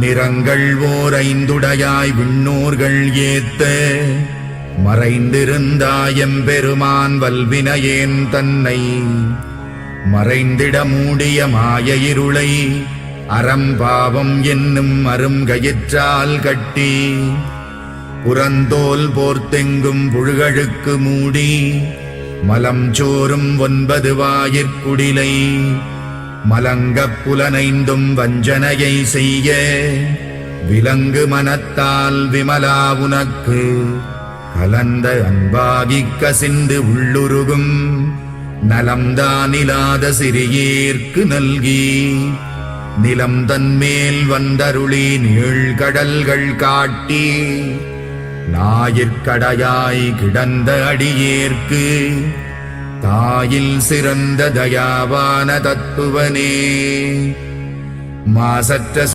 நிறங்கள் ஓர் ஐந்துடையாய் விண்ணோர்கள் ஏத்த. மறைந்திருந்தாயம் பெருமான் வல்வினையேன் தன்னை. மறைந்திட மூடிய மாய இருளை அறம்பாவம் என்னும் அருங்கயிற்றால் கட்டி. புறந்தோல் போர்த்தெங்கும் புழுகழுக்கு மூடி. மலம் சோறும் ஒன்பது வாயிற்குடிலை. மலங்கப் புலனைந்தும் வஞ்சனையை செய்ய விலங்கு மனத்தால் விமலா உனக்கு கலந்த அன்பாகிக் கசிந்து உள்ளுருகும் நலம்தானிலாத சிறியேற்கு நல்கி நிலம் தன்மேல் வந்தருளி நீழ்கடல்கள் காட்டி ஞாயிற்கடையாய் கிடந்த அடியேற்கு தாயில் சிறந்த தயாவான தத்துவனே. மாசற்ற